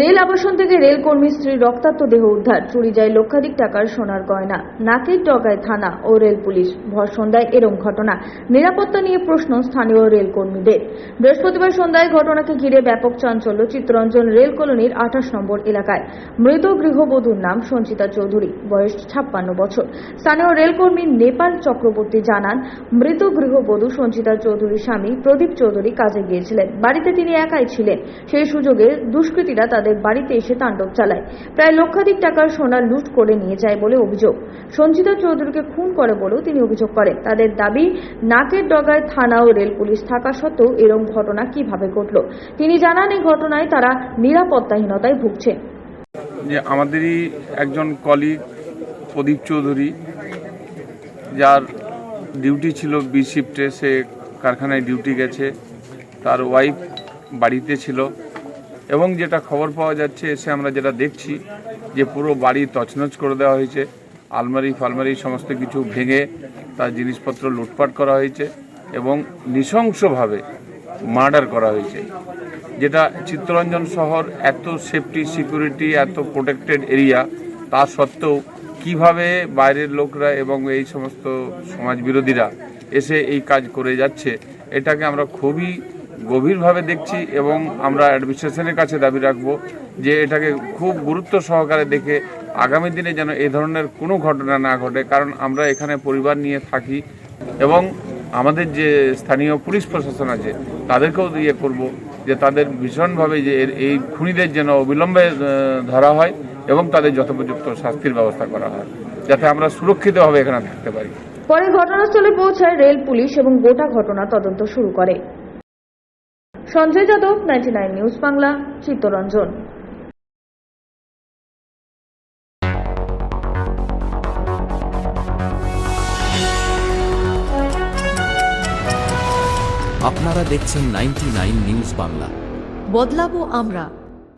Rail আবাসন থেকে rail কর্মীর স্ত্রীর রক্তাক্ত দেহ উদ্ধার। চুরি যায় লক্ষাধিক টাকার সোনার গয়না। নাকের ডগায় থানা ও রেল পুলিশ ভর সন্ধ্যায় এরম ঘটনা। নিরাপত্তা নিয়ে প্রশ্ন স্থানীয় রেল কর্মীদের বৃহস্পতিবার সন্ধ্যায় ঘটনাকে ঘিরে ব্যাপক চাঞ্চল্য চিত্তরঞ্জন রেল কলোনির আঠাশ নম্বর এলাকায়। মৃত গৃহবধূর নাম সঞ্চিতা চৌধুরী, বয়স ছাপ্পান্ন বছর। স্থানীয় রেলকর্মী নেপাল চক্রবর্তী জানান, মৃত গৃহবধূ সঞ্চিতা চৌধুরীর স্বামী প্রদীপ চৌধুরী কাজে গিয়েছিলেন। বাড়িতে তিনি একাই ছিলেন। সেই সুযোগে দুষ্কৃতীরা তাদের বাড়িতে এসে তাণ্ডব চালায়। প্রায় লক্ষাধিক টাকার সোনা লুট করে নিয়ে যায় বলে অভিযোগ। সঞ্জিতা চৌধুরীকে খুন করে বলেও তিনি অভিযোগ করেন। তাদের দাবি, নাকের ডগায় থানা ও রেল পুলিশ থাকা সত্ত্বেও এরম ঘটনা কীভাবে ঘটল? তিনি জানান, এই ঘটনায় তারা নিরাপত্তাহীনতায় ভুগছে। যে আমাদেরই একজন কলিগ প্রদীপ চৌধুরী, যার ডিউটি ছিল বি শিফটে সে কারখানায় ডিউটি গেছে। তার ওয়াইফ বাড়িতে ছিল। এবং যেটা খবর পাওয়া যাচ্ছে, এসে আমরা যেটা দেখছি যে পুরো বাড়ি তছনছ করে দেওয়া হয়েছে, আলমারি ফালমারি সমস্ত কিছু ভেঙে তার জিনিসপত্র লুটপাট করা হয়েছে এবং নৃশংসভাবে মার্ডার করা হয়েছে। যেটা চিত্তরঞ্জন শহর এত সেফটি সিকিউরিটি এত প্রোটেক্টেড এরিয়া তা সত্ত্বেও কীভাবে বাইরের লোকরা এবং এই সমস্ত সমাজ বিরোধীরা এসে এই কাজ করে যাচ্ছে, এটাকে আমরা খুবই গভীরভাবে দেখছি এবং আমরা অ্যাডমিনিস্ট্রেশনের কাছে দাবি রাখব যে এটাকে খুব গুরুত্ব সহকারে দেখে আগামী দিনে যেন এই ধরনের কোনো ঘটনা না ঘটে, কারণ আমরা এখানে পরিবার নিয়ে থাকি এবং আমাদের যে স্থানীয় পুলিশ প্রশাসন আছে তাদেরকেও ইয়ে করব যে তাদের ভীষণভাবে যে এই খুনিদের যেন অবিলম্বে ধরা হয় এবং তাদের যথোপযুক্ত শাস্তির ব্যবস্থা করা হয়, যাতে আমরা সুরক্ষিতভাবে এখানে থাকতে পারি। পরে ঘটনাস্থলে পৌঁছায় রেল পুলিশ এবং গোটা ঘটনা তদন্ত শুরু করে। Sanjay Yadav ninety news Bangla Chittaranjan. আপনারা দেখছেন নাইনটি নিউজ বাংলা বদলাবো আমরা।